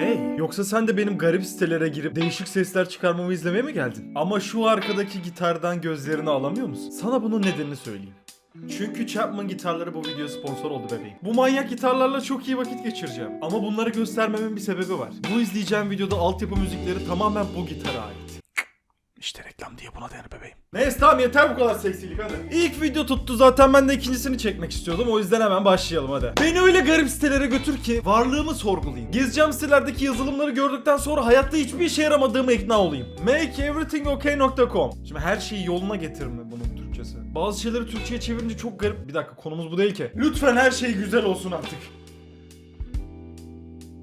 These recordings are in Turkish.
Hey, yoksa sen de benim garip sitelere girip değişik sesler çıkarmamı izlemeye mi geldin? Ama şu arkadaki gitardan gözlerini alamıyor musun? Sana bunun nedenini söyleyeyim. Çünkü Chapman gitarları bu video sponsor oldu bebeğim. Bu manyak gitarlarla çok iyi vakit geçireceğim. Ama bunları göstermemin bir sebebi var. Bu izleyeceğim videoda altyapı müzikleri tamamen bu gitara ait. İşte reklam diye buna denir bebeğim. Neyse tamam yeter bu kadar seksilik hadi. İlk video tuttu zaten ben de ikincisini çekmek istiyordum o yüzden hemen başlayalım hadi. Beni öyle garip sitelere götür ki varlığımı sorgulayayım. Gezeceğim sitelerdeki yazılımları gördükten sonra hayatta hiçbir işe yaramadığımı ikna olayım. Makeeverythingokay.com Şimdi her şeyi yoluna getirme bunun Türkçesi. Bazı şeyleri Türkçe'ye çevirince çok garip. Bir dakika konumuz bu değil ki. Lütfen her şey güzel olsun artık.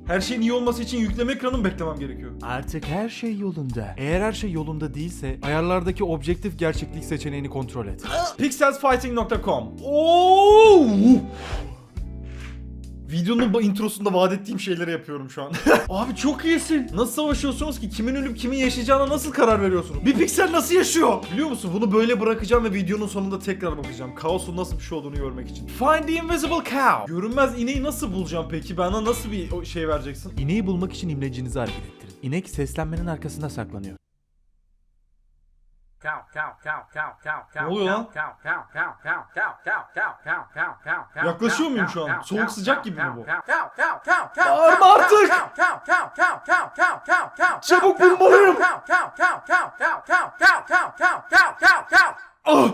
Her şeyin iyi olması için yükleme ekranı mı beklemem gerekiyor? Artık her şey yolunda. Eğer her şey yolunda değilse ayarlardaki objektif gerçeklik seçeneğini kontrol et. Pixelsfighting.com Oo! Videonun introsunda vaat ettiğim şeyleri yapıyorum şu an. Abi çok iyisin. Nasıl savaşıyorsunuz ki? Kimin ölüp kimin yaşayacağına nasıl karar veriyorsunuz? Bir piksel nasıl yaşıyor? Biliyor musun? Bunu böyle bırakacağım ve videonun sonunda tekrar bakacağım. Kaosun nasıl bir şey olduğunu görmek için. Find the invisible cow. Görünmez ineği nasıl bulacağım peki? Bana nasıl bir şey vereceksin? İneği bulmak için imlecinizi hareket ettirin. İnek seslenmenin arkasında saklanıyor. Ne oluyor lan? Yaklaşıyor muyum şu an? Soğuk sıcak gibi mi bu? Bağırma artık! Çabuk bulmalıyım! Ah!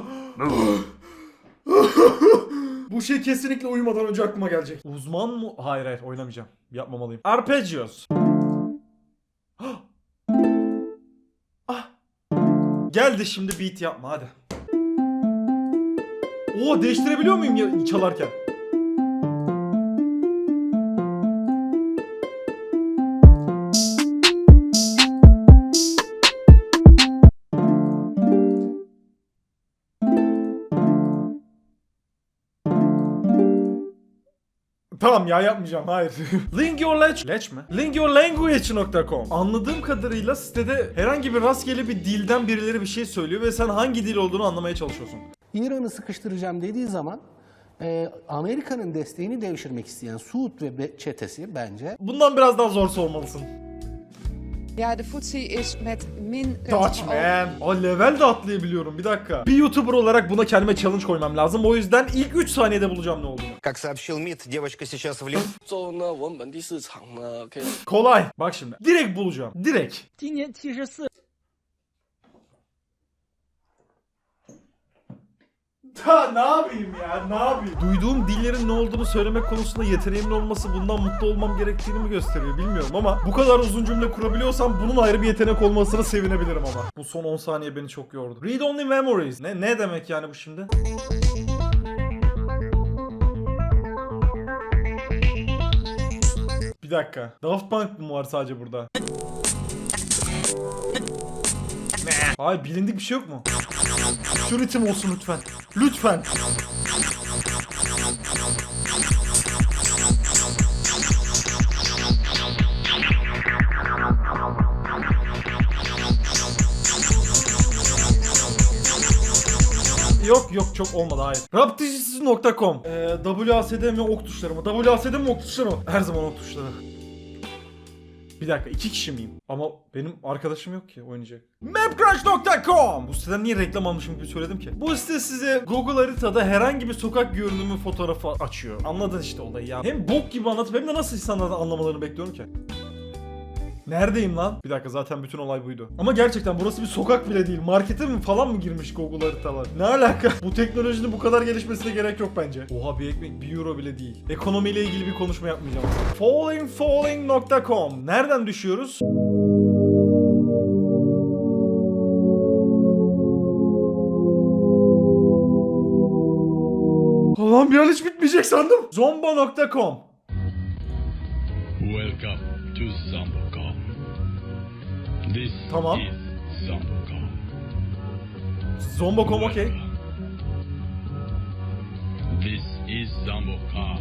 Bu şey kesinlikle uyumadan önce aklıma gelecek. Uzman mı? Hayır hayır oynamayacağım. Yapmamalıyım. Arpeggios. Geldi şimdi beat yapma hadi. Oo değiştirebiliyor muyum ya çalarken? Tamam ya yapmayacağım hayır. Link your language... Leç mi? Linkyourlanguage.com Anladığım kadarıyla sitede herhangi bir rastgele bir dilden birileri bir şey söylüyor ve sen hangi dil olduğunu anlamaya çalışıyorsun. İran'ı sıkıştıracağım dediği zaman e, Amerika'nın desteğini devşirmek isteyen Suud ve çetesi bence Bundan biraz daha zor sormalısın. Ja, de Futsi is met min... Touch man. Aa level de atlayabiliyorum bir dakika. Bir YouTuber olarak buna kendime challenge koymam lazım. O yüzden ilk 3 saniyede bulacağım ne olduğunu. Как сообщил МИД, девочка сейчас в Лив... 做呢，我们本地市场呢，可以 Kolay. Bak şimdi. Direkt bulacağım. Direkt. 今年七十四。 Ta ne yapayım ya ne yapayım? Duyduğum dillerin ne olduğunu söylemek konusunda yeteneğimin olması bundan mutlu olmam gerektiğini mi gösteriyor bilmiyorum ama bu kadar uzun cümle kurabiliyorsam bunun ayrı bir yetenek olmasına sevinebilirim ama. Bu son 10 saniye beni çok yordu. Read only memories. Ne ne demek yani bu şimdi? Bir dakika. Daft Punk mı var sadece burada? Hayır bilindik bir şey yok mu? Şu ritim olsun lütfen. Lütfen. Yok yok çok olmadı hayır. Raptijisiz.com ee, WASD mi ok tuşları mı? WASD mi ok tuşları mı? Her zaman ok tuşları. Bir dakika iki kişi miyim? Ama benim arkadaşım yok ki oynayacak. Mapcrash.com Bu siteden niye reklam almışım gibi söyledim ki? Bu site size Google haritada herhangi bir sokak görünümü fotoğrafı açıyor. Anladın işte olayı ya. Hem bok gibi anlatıp hem de nasıl insanlardan anlamalarını bekliyorum ki. Neredeyim lan? Bir dakika zaten bütün olay buydu. Ama gerçekten burası bir sokak bile değil. Markete mi falan mı girmiş Google haritalar? Ne alaka? Bu teknolojinin bu kadar gelişmesine gerek yok bence. Oha bir ekmek 1 euro bile değil. Ekonomiyle ilgili bir konuşma yapmayacağım. Fallingfalling.com Nereden düşüyoruz? Allah'ım bir an hiç bitmeyecek sandım. Zomba.com Welcome to Zambocom. This Tamam. is. Zomba.com okey. This is Zambocom.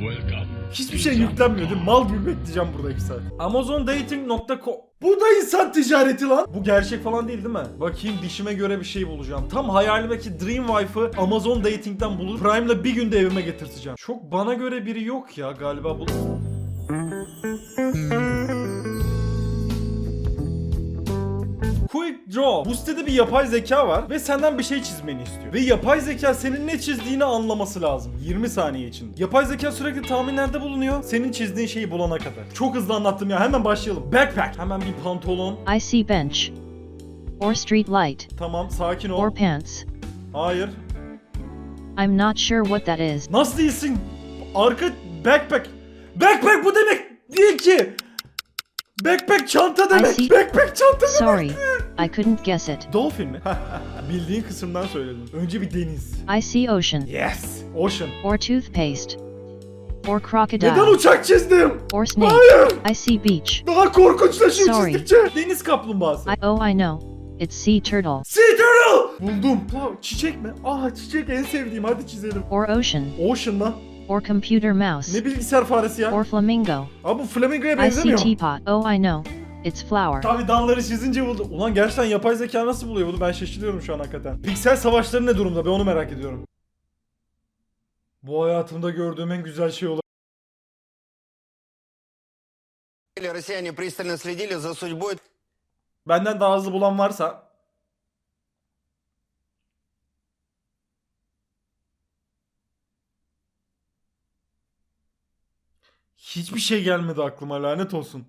Welcome. Hiçbir to şey yüklenmiyor değil mi? Mal gibi bekleyeceğim burada 2 saat. Amazondating.com Bu da insan ticareti lan. Bu gerçek falan değil değil mi? Bakayım dişime göre bir şey bulacağım. Tam hayalimdeki Dream Wife'ı Amazon Dating'den bulup Prime'la bir günde evime getirteceğim. Çok bana göre biri yok ya galiba bu. Draw. Bu sitede bir yapay zeka var ve senden bir şey çizmeni istiyor. Ve yapay zeka senin ne çizdiğini anlaması lazım 20 saniye içinde. Yapay zeka sürekli tahminlerde bulunuyor senin çizdiğin şeyi bulana kadar. Çok hızlı anlattım ya hemen başlayalım. Backpack. Hemen bir pantolon. I see bench. Or street light. Tamam sakin ol. Or pants. Hayır. I'm not sure what that is. Nasıl değilsin? Arka backpack. Backpack bu demek değil ki. Backpack çanta demek. see. Backpack çanta demek. Sorry, I couldn't guess it. Dolphin mi? Bildiğin kısımdan söyledim. Önce bir deniz. I see ocean. Yes. Ocean. Or toothpaste. Or Neden crocodile. uçak çizdim? Or snake. Hayır. I see beach. Daha korkunçlaşıyor Sorry. çizdikçe. Deniz kaplumbağası. I oh I know. It's sea turtle. Sea turtle. Buldum. Wow, çiçek mi? Aa çiçek en sevdiğim. Hadi çizelim. Or ocean. Ocean lan Or computer mouse. Ne bilgisayar faresi ya? Or flamingo. Abi bu flamingoya I see benzemiyor. teapot. Oh I know. It's flower. Tabi dalları çizince buldu. Ulan gerçekten yapay zeka nasıl buluyor bunu ben şaşırıyorum şu an hakikaten. Piksel savaşları ne durumda ben onu merak ediyorum. Bu hayatımda gördüğüm en güzel şey olabilir. Россияне пристально следили за судьбой Benden daha hızlı bulan varsa Hiçbir şey gelmedi aklıma lanet olsun.